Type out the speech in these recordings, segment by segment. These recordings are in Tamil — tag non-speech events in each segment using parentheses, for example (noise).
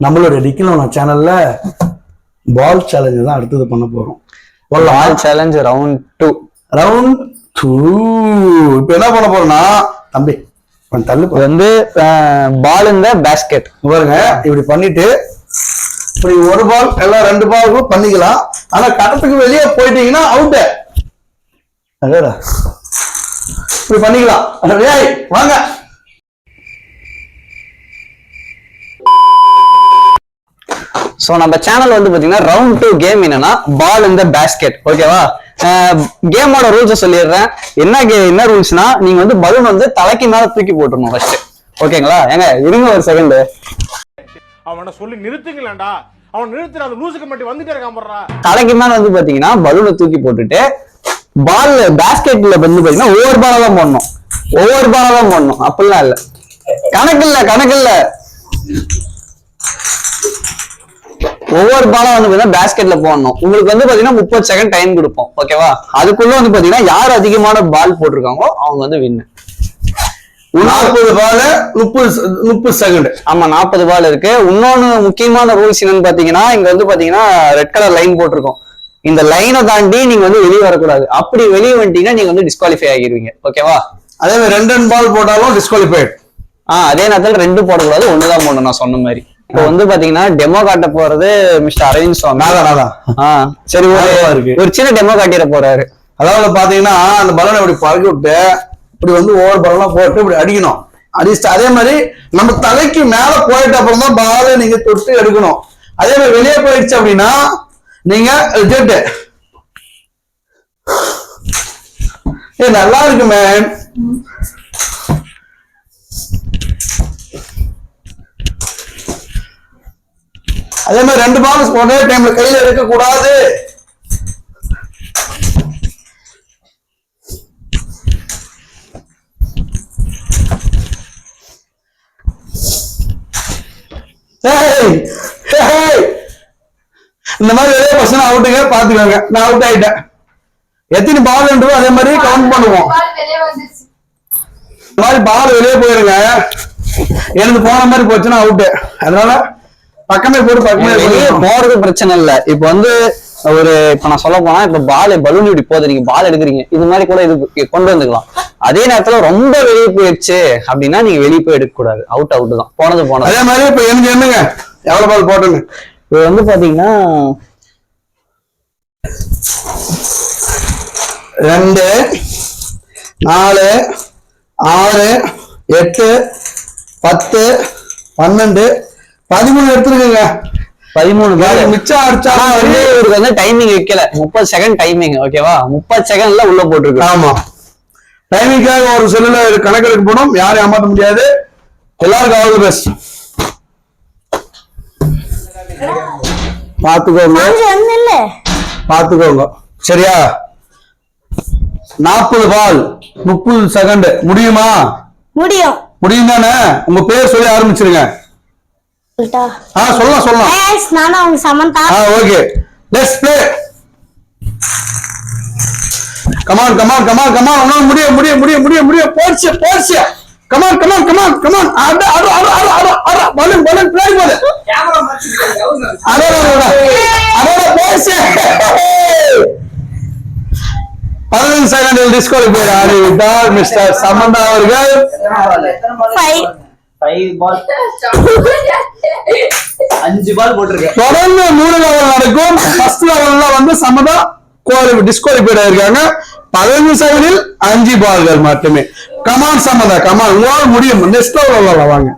நம்மளுடைய டிக்கிலோனா சேனல்ல பால் சேலஞ்சு தான் அடுத்தது பண்ண போறோம். Ball challenge round two round two இப்போ என்ன பண்ண போறோம்னா தம்பி தள்ளு வந்து பால் இந்த பேஸ்கெட் பாருங்க இப்படி பண்ணிட்டு இப்படி ஒரு பால் எல்லாம் ரெண்டு பால் பண்ணிக்கலாம். ஆனா கட்டத்துக்கு வெளியே போயிட்டீங்கன்னா அவுட்டு இப்படி பண்ணிக்கலாம். வாங்க. ஸோ நம்ம சேனல் வந்து பாத்தீங்கன்னா ரவுண்ட் டூ கேம் என்னன்னா பால் இந்த பேஸ்கெட் ஓகேவா கேமோட ரூல்ஸை சொல்லிடுறேன். என்ன கே- என்ன ரூல்ஸ்னா நீங்க வந்து பலூன் வந்து தலைக்கு மேல தூக்கி போட்டுருணும் ஃபர்ஸ்ட் ஓகேங்களா ஏங்க இருங்க ஒரு செகண்ட் அவனை சொல்லி நிறுத்துங்களேன்டா. அவன் நிறுத்துற அந்த லூசுக்கு மட்டும் வந்துட்டே இருக்கான் தலைக்கு மேல வந்து பாத்தீங்கன்னா பலூனை தூக்கி போட்டுட்டு பால் பேஸ்கெட்ல வந்து பாத்தீங்கன்னா ஒவ்வொரு பாலா தான் போடணும். ஒவ்வொரு பாலா தான் போடணும். அப்படிலாம் இல்ல. கணக்கு இல்ல கணக்கு இல்ல. ஒவ்வொரு பாலா வந்து பாத்தீங்கன்னா பேஸ்கெட்ல போடணும். உங்களுக்கு வந்து பாத்தீங்கன்னா முப்பது செகண்ட் டைம் கொடுப்போம். ஓகேவா அதுக்குள்ள வந்து பாத்தீங்கன்னா யார் அதிகமான பால் போட்டிருக்காங்களோ அவங்க வந்து வின்னு நாற்பது பால் முப்பது முப்பது செகண்ட் ஆமா நாற்பது பால் இருக்கு. இன்னொன்னு முக்கியமான ரூல்ஸ் என்னன்னு பாத்தீங்கன்னா இங்க வந்து பாத்தீங்கன்னா ரெட் கலர் லைன் போட்டிருக்கோம். இந்த லைனை தாண்டி நீங்க வந்து வெளியே வரக்கூடாது. அப்படி வெளியே வந்துட்டீங்கன்னா நீங்க வந்து டிஸ்குவாலிஃபை ஆகிருவீங்க. ஓகேவா அதே மாதிரி ரெண்டு ரெண்டு பால் போட்டாலும் டிஸ்குவாலிஃபைட் ஆஹ் அதே நேரத்துல ரெண்டு போடக்கூடாது ஒண்ணுதான் போடணும் நான் சொன்ன மாதிரி. இப்போ வந்து பாத்தீங்கன்னா டெமோ காட்ட போறது மிஸ்டர் அரவிந்த் சுவாமி. ஆஹ் சரி ஒரு இருக்கு. ஒரு சின்ன டெமோ காட்டிட போறாரு. அதாவது பாத்தீங்கன்னா அந்த பலூனை இப்படி பறக்கி விட்டு இப்படி வந்து ஒவ்வொரு பலூனா போட்டு இப்படி அடிக்கணும். அடிச்சுட்டு அதே மாதிரி நம்ம தலைக்கு மேல போயிட்ட அப்புறம் தான் பாலை நீங்க தொட்டு எடுக்கணும். அதே மாதிரி வெளியே போயிடுச்சு அப்படின்னா நீங்க ரிஜெக்ட் ஏ நல்லா இருக்கு மேன் அதே மாதிரி ரெண்டு பால் ஒரே டைம்ல கையில எடுக்க கூடாது. இந்த மாதிரி வெளியே பசங்க அவுட்டுங்க பாத்துக்கோங்க. நான் அவுட் ஆயிட்டேன். எத்தனை பால் உண்டோ அதே மாதிரி கவுண்ட் பண்ணுவோம். பால் வெளியே வந்துருச்சு. இந்த மாதிரி பால் வெளியே போயிருங்க. எனக்கு போன மாதிரி போச்சுன்னா அவுட்டு அதனால பக்கமே போட்டு பக்கமே. போறது பிரச்சனை இல்ல. இப்போ வந்து ஒரு இப்ப நான் சொல்ல போனா இப்ப பால் பலூன் இப்படி போகுது. நீங்க பால் எடுக்குறீங்க. இது மாதிரி கூட இது கொண்டு வந்துக்கலாம். அதே நேரத்துல ரொம்ப வெளியே போயிடுச்சு அப்படின்னா நீங்க வெளியே போய் எடுக்க கூடாது அவுட் அவுட் தான். போனது போனது. அதே மாதிரி இப்ப எனக்கு என்னங்க? எவ்வளவு பால் போட்டுங்க இது வந்து பாத்தீங்கன்னா ரெண்டு நாலு ஆறு எட்டு பத்து பன்னெண்டு பதிமூணு எடுத்துருக்குங்க. பதிமூணு பால் எனக்கு மிச்சம் அடிச்சா வந்து இவருக்கு வந்து டைமிங் வைக்கல. முப்பது செகண்ட் டைமிங் ஓகேவா முப்பது செகண்ட்ல உள்ள போட்டிருக்கு ஆமா. டைமிங்காக ஒரு செல்லுல கணக்கெடுக்க போனோம். யாரையும் ஏமாத்த முடியாது. எல்லாருக்கும் ஆல் பெஸ்ட் பாத்துக்கோங்க பாத்துக்கோங்க சரியா? நாற்பது பால் முப்பது செகண்ட் முடியுமா? முடியும். முடியும் தானே? உங்க பேர் சொல்லி ஆரம்பிச்சிருங்க. ஆ சொல்லலாம் சொல்லலாம். Yes, நானும் அவங்க சமந்தா. ஆ okay. Let's play come on come on come on come on உன்னால முடிய முடிய முடிய முடிய முடிய. போர்ச்சு போர்ச்சு come on come on come on come on அட அட அட அட அட அட. பலூன் பலூன் ப்ளே போடு அட அட அட. அட போர்ச்சு பதினஞ்சு செகண்டில் டிஸ்குவாலிஃபை ஆகிவிட்டார் மிஸ்டர் சமந்தா அவர்கள். ஃபைவ் ஃபைவ் பால் அஞ்சு பால் போட்டிருக்கேன். தொடர்ந்து மூணு லெவல் நடக்கும். ஃபர்ஸ்ட் லெவல்ல வந்து சமதா டிஸ்குவாலிஃபைட் ஆயிருக்காங்க. பதினஞ்சு செகண்டில் அஞ்சு பால்கள் மட்டுமே. கமான் சமதா கமான் உங்களால் முடியும். நெக்ஸ்ட் லெவல் வாங்க.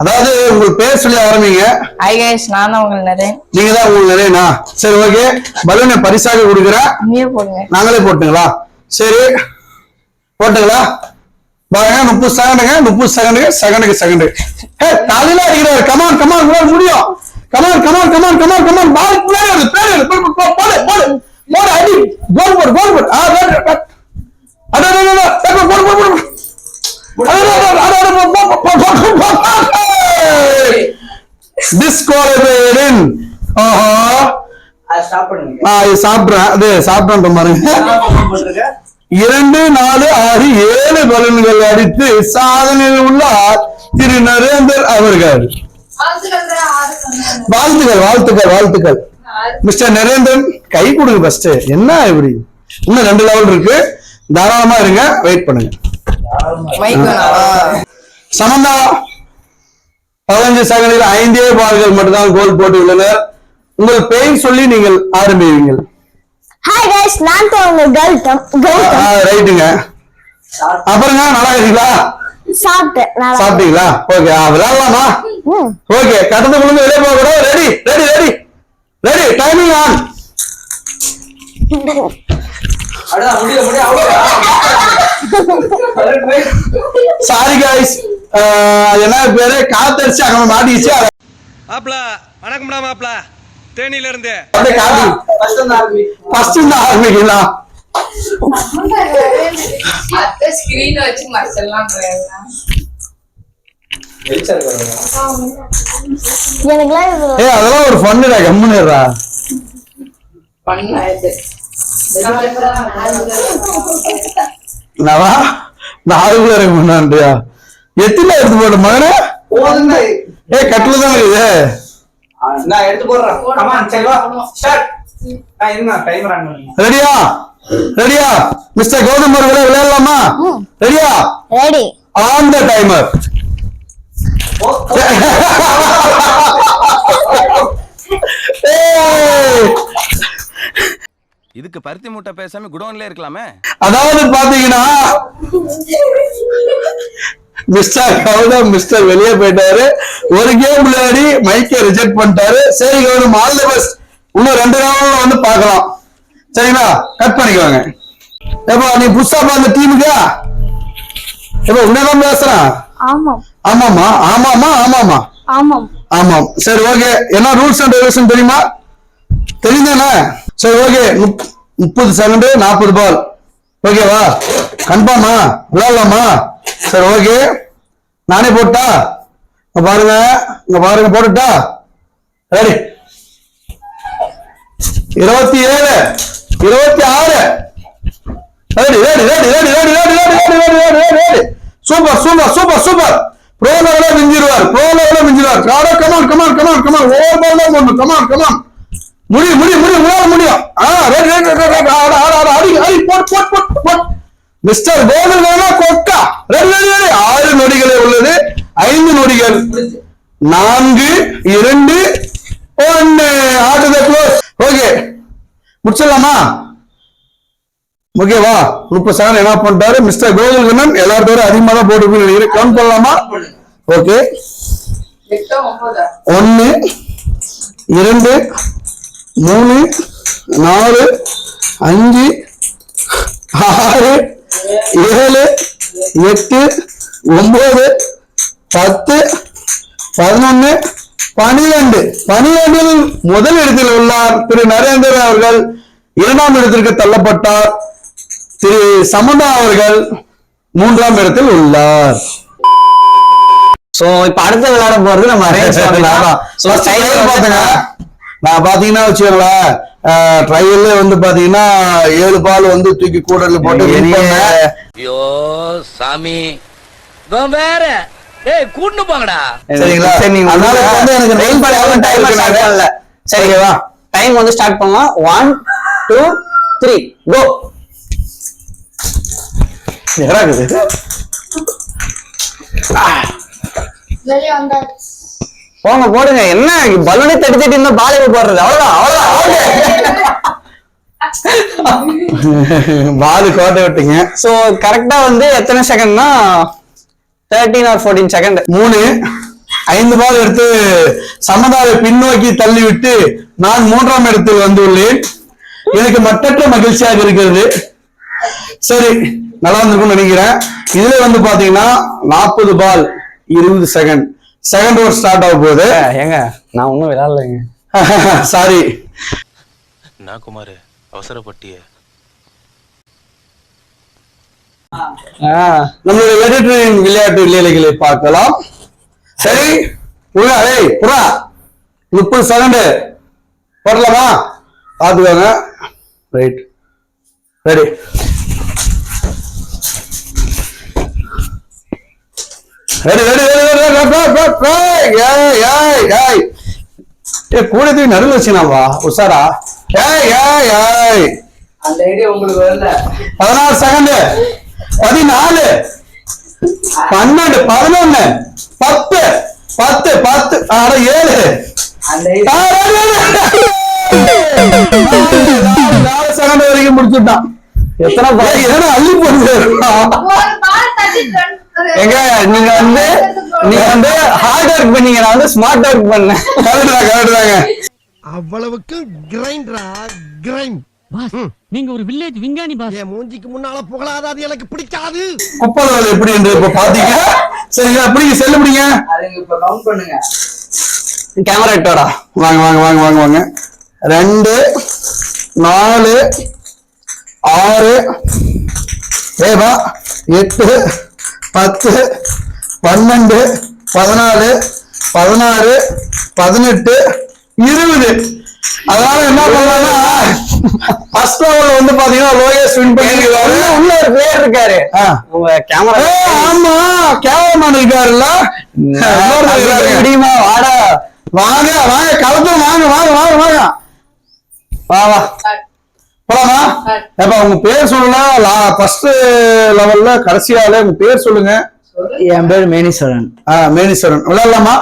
அதாவது உங்களுக்கு பேர் சொல்லி ஆரம்பிங்க. ஹாய் கைஸ் நான் தான் உங்களை நிறைய நீங்க தான் உங்களுக்கு நிறையண்ணா சரி ஓகே பலூனை பரிசாக கொடுக்குறேன். நீயே போடுங்க. நாங்களே போட்டுங்களா? சரி. போட்டுங்களா? பாருங்க முப்பது செகண்டுங்க முப்பது செகண்டுங்க செகண்டுக்கு செகண்டு ஏ தலையில அடிக்கிறாரு. கமான் கமான் உங்களால முடியும். Come on come on come on come on come on ball player player போடு போடு போடு போடு. அடி. கோல் போடு கோல் போடு. ஆ போடு அட அட அட அட போடு போடு போடு. சாப்பிடுறேன். அது சாப்பிடுறேன் பாருங்க. இரண்டு நாலு ஆறு ஏழு பலன்கள் அடித்து சாதனையில் உள்ளார் திரு நரேந்தர் அவர்கள். வாழ்த்துக்கள் வாழ்த்துக்கள் வாழ்த்துக்கள். மிஸ்டர் நரேந்திரன் கை கொடுங்க ஃபர்ஸ்ட் என்ன இப்படி? இன்னும் ரெண்டு லெவல் இருக்கு. தாராளமா இருங்க வெயிட் பண்ணுங்க. சமந்தா பதினஞ்சு செகண்டில் ஐந்தே பால்கள் மட்டும்தான் கோல் போட்டு உள்ளனர் உங்கள் பெயர் சொல்லி நீங்கள் ஆரம்பிவீங்கள். ஹாய் கைஸ் நான் தான் உங்க கௌதம். கௌதம். ரைட்டுங்க. அப்புறங்க நல்லா இருக்கீங்களா சாப்பிட்டேன் சாப்பிட்டீங்களா? ஓகே விளையாடலாமா. ஓகே கடந்து விழுந்து வெளியே போக கூடாது. Ready ready ready ready timing on. Sorry guys அது என்ன பேரு? காத்தடிச்சு அங்க மாட்டிக்கிச்சு. அதை மாப்ள வணக்கம்டா மாப்ள. தேனில இருந்து அதெல்லாம் ஒரு ஃபன்னுடா கம்முன்னுடா நவா நாலு பேருக்கு முன்னாண்டியா எத்தனை எடுத்து போட்ட மகனே? ஏ கட்டில தான் இருக்குது. நான் எடுத்து போடுறேன் on, சரி வா. பண்ணுங்க. ரெடியா ரெடியா மிஸ்டர் கௌதம் அவர்களே விளையாடலாமா? ரெடியா ரெடி ஆன் த டைமர். இதுக்கு பருத்தி மூட்டை பேசாம குடோன்ல இருக்கலாமே. அதாவது பாத்தீங்கன்னா மிஸ்டர் கௌதம் மிஸ்டர் வெளியே போயிட்டாரு. ஒரு கேம் விளையாடி மைக்கை ரிஜெக்ட் பண்ணிட்டாரு. சரி கௌதம் ஆல் தி பெஸ்ட் இன்னும் ரெண்டு ரவுண்ட்ல வந்து பார்க்கலாம். சரிங்களா? கட் பண்ணிக்கோங்க. ஏப்பா நீ புதுசா பார்த்த டீமுக்கா ஏப்பா உன்னதான் பேசுறேன் ஆமாம் ஆமாமா ஆமாமா ஆமாமா ஆமாம் ஆமாம். சரி ஓகே என்ன ரூல்ஸ் அண்ட் ரெகுலேஷன் தெரியுமா? தெரியுதானே? சரி ஓகே முப்பது செகண்ட் நாற்பது பால் ஓகேவா கன்ஃபார்மா விளையாடலாமா? சரி ஓகே நானே போட்டா இங்க பாருங்க இங்க பாருங்க போட்டுட்டா ரெடி இருபத்தி ஏழு இருபத்தி ஆறு ready ready ready ready ready ready ready ready ready ready ready ready super super super super bro லெவல மிஞ்சிருவார் ப்ரோ லெவல மிஞ்சிருவார் காடா come on come on come on come on over ball தான் போடணும் கமான் கமான் முடியும் முடியும் முடியும் உங்களால முடியும் ஆ ரெடி ரெடி ரெடி ரெடி ஆட ஆடு ஆட அடி அடி போட் போட் போட் போட் மிஸ்டர் கோகுல் வேணா கொக்கா. ஆறு நொடிகளே உள்ளது. ஐந்து நொடிகள். நான்கு இரண்டு ஒன்னு. ஆட்டு க்ளோஸ் ஓகே முடிச்சிடலாமா? ஓகேவா முப்பது செகண்ட் என்ன பண்ணிட்டாரு? மிஸ்டர் கோகுல் கண்ணன் எல்லாத்தோட அதிகமா தான் போட்டு நினைக்கிறேன். கவுண்ட் பண்ணலாமா? ஓகே ஒன்னு இரண்டு மூணு நாலு அஞ்சு ஆறு ஏழு எட்டு ஒன்பது பத்து பதினொன்னு பனிரெண்டு. பனிரெண்டில் முதல் இடத்தில் உள்ளார் திரு நரேந்திரன் அவர்கள். இரண்டாம் இடத்திற்கு தள்ளப்பட்டார் திரு சமந்தா அவர்கள். மூன்றாம் இடத்தில் உள்ளார். சோ இப்ப அடுத்த விளையாட போறது நம்ம அரேஞ்ச் பண்ணலாம் (laughs) நான் பாத்தீங்கன்னா வச்சுக்கோங்களேன் ட்ரையல்ல வந்து பாத்தீங்கன்னா ஏழு பால் வந்து தூக்கி கூடல போட்டு. ஐயோ சாமி வேற ஏய் கூட்டு போங்கடா சரிங்களா? சரி நீங்க அதனால வந்து எனக்கு டைம் nine பண்ணல point டைம். பண்ணல சரி ஓகேவா? டைம் வந்து ஸ்டார்ட் பண்ணலாம் ஒன் டூ த்ரீ கோ என்னடா இது? வெளியே வந்தாச்சு போங்க போடுங்க. என்ன? பலூனே தட்டி தட்டி இருந்தா பாலிவு போடுறது. அவ்வளவுதான் அவ்வளவுதான். பால் கோட்டை விட்டுங்க. சோ கரெக்டா வந்து எத்தனை செகண்ட்னா தேர்ட்டீன் ஆர் ஃபோர்டீன் செகண்ட் மூணு. ஐந்து பால் எடுத்து சமதாவை பின்னோக்கி தள்ளிவிட்டு நான் மூன்றாம் இடத்தில் வந்துள்ளேன். எனக்கு மட்டற்ற மகிழ்ச்சியாக இருக்கிறது. சரி நல்லா இருந்திருக்கும்னு நினைக்கிறேன். இதுல வந்து பாத்தீங்கன்னா நாற்பது பால் இருபது செகண்ட் செகண்ட் ஓவர் ஸ்டார்ட் ஆக போகுது. ஏங்க நான் ஒன்றும் விளையாடலைங்க. (laughs) சாரி நான் குமார் அவசரப்பட்டிய? நம்மளுடைய வெற்றியின் விளையாட்டு லீலைகளை பார்க்கலாம். சரி புறா ஏய் புறா முப்பது செகண்ட் போடலாமா பார்த்துக்கோங்க. Right ready ready ready ready ஏய் கூட தூக்கி நடுவில் வச்சுனாவா உஷாரா ஏய் ஏய் ஏய் அந்த ஐடியா உங்களுக்கு வரல பதினாறு செகண்ட் பதினாலு பன்னெண்டு பதினொன்னு பத்து பத்து பத்து ஆறு ஏழு செகண்ட் வரைக்கும் முடிச்சுட்டான் எத்தனை அள்ளி போடுது எங்க நீங்க வந்து நீங்க வந்து ஹார்ட் ஒர்க் பண்ணீங்க நான் வந்து ஸ்மார்ட் ஒர்க் பண்ணேன். கரெக்ட் தான் கரெக்ட் தாங்க அவ்வளவுக்கு கிரைண்டரா கிரைண்ட். பாஸ் நீங்க ஒரு வில்லேஜ் விஞ்ஞானி பாஸ். என் மூஞ்சிக்கு முன்னால புகழாத அது எனக்கு பிடிக்காது. குப்பல் எப்படி என்று இப்ப பாத்தீங்க? சரிங்களா பிடிங்க செல்லு அதுங்க இப்ப கவுண்ட் பண்ணுங்க. கேமரா எட்டோடா வாங்க வாங்க வாங்க வாங்க வாங்க. ரெண்டு நாலு ஆறு. ஏவா எட்டு பத்து பன்னெண்டு பதினாலு பதினாறு பதினெட்டு இருபது. அதனால என்ன பண்ணலாம்னா ஃபர்ஸ்ட் ஓவர்ல வந்து பாத்தீங்கன்னா லோயஸ்ட் வின் பண்ணிருக்காரு உள்ள ஒரு பிளேயர் இருக்காரு. ஆ. உங்க கேமரா ஆமா கேமராமேன் இருக்காருல்ல. முடியுமா வாடா. வாங்க வாங்க களத்துல வாங்க வாங்க வாங்க வாங்க. வா வா. போலாமா ஏப்பா உங்க பேர் சொல்லல ஃபர்ஸ்ட் லெவல்ல கடைசியால உங்க பேர் சொல்லுங்க என் பேர் மேனீஸ்வரன் ஆ, மேனீஸ்வரன் விளையாடலாமா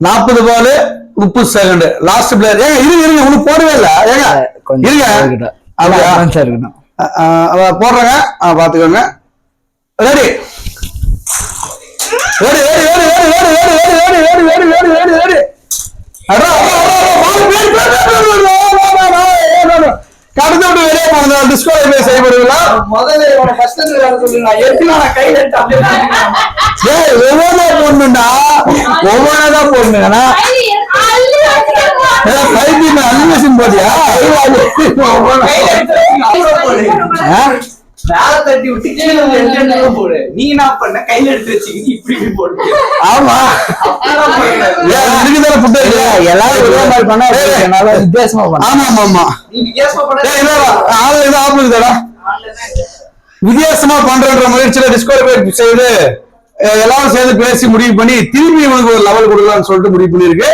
நாற்பது பால் முப்பது செகண்ட் லாஸ்ட் பிளேயர் ஏங்க இருங்க இருங்க ஒண்ணு போடவே இல்ல ஏங்க இருங்க அப்படியா இருக்கணும் போடுறேங்க ஆ, பாத்துக்கோங்க ready ready ready ready ready ready ready ready ready ready ready ready ready அடா அடா, அடா, அடா, வாங்க, பேர், நான் டிஸ்குவாலிஃபை செய்யப்படுவா முதல்ல இவனை ஃபர்ஸ்ட் நான் சொல்லுங்க. எப்படி நான் கை எடுத்து அப்படியே ஒவ்வொரு பொண்ணுடா ஒவ்வொரு போடு. நீ என்ன பண்ண? கையில எடுத்து வச்சுக்கிட்டு இப்படி போடு. ஆமா. தானே எல்லாரும் ஒரே மாதிரி பண்ணா எப்படி? என்னால வித்தியாசமா பண்ண ஆமா ஆமா ஆமா. நீ வித்தியாசமா பண்ண ஏய், என்னடா, ஆளு இது ஆப்பிடுதாடா வித்தியாசமா பண்றன்ற முயற்சியில டிஸ்குவாலிஃபை செய்து எல்லாரும் சேர்ந்து பேசி முடிவு பண்ணி திரும்பி இவனுக்கு ஒரு லெவல் கொடுக்கலாம்னு சொல்லிட்டு முடிவு பண்ணிருக்கு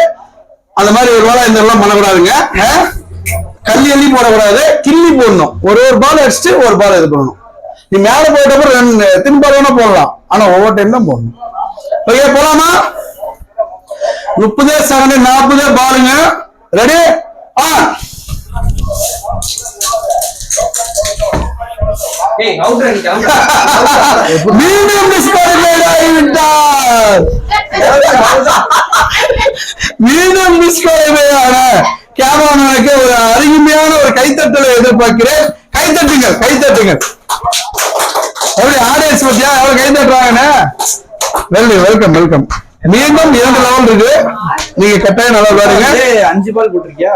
அந்த மாதிரி ஒரு வேலை இந்த எல்லாம் பண்ணக்கூடாதுங்க? கல்லி அள்ளி போடக்கூடாது கிள்ளி போடணும். ஒரு ஒரு பால் அடிச்சுட்டு ஒரு பால் இது பண்ணணும். நீ மேல போயிட்டப்ப ரெண்டு பால் வேணா போடலாம். ஆனா ஒவ்வொரு டைம் தான் போடணும். ஓகே போலாமா? முப்பது செகண்ட் நாற்பது பாலுங்க ரெடி ஆ. மீண்டும் டிஸ்குவாலிஃபைட் ஆகிவிட்டார் மீண்டும் டிஸ்குவாலிஃபை ஆன கேமராமேனுக்கு ஒரு அருமையான ஒரு கைத்தட்டலை எதிர்பார்க்கிறேன். கைத்தட்டுங்கள் கைத்தட்டுங்கள். எப்படி ஆடியன்ஸ் பத்தியா? எவ்வளவு கைத்தட்டுறாங்கன்னு? வெல்கம் வெல்கம் வெல்கம் மீண்டும் இரண்டு லெவல் இருக்கு. நீங்க கட்டாயம் நல்லா விளையாடுங்க. ஏய், அஞ்சு பால் போட்டிருக்கியா?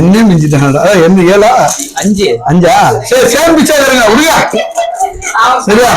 என்ன மிஞ்சிட்டாங்க அதான் என்ன ஏழா? அஞ்சு. அஞ்சா? சரி சேம் பிச்சா இருங்க விடுங்க. சரியா?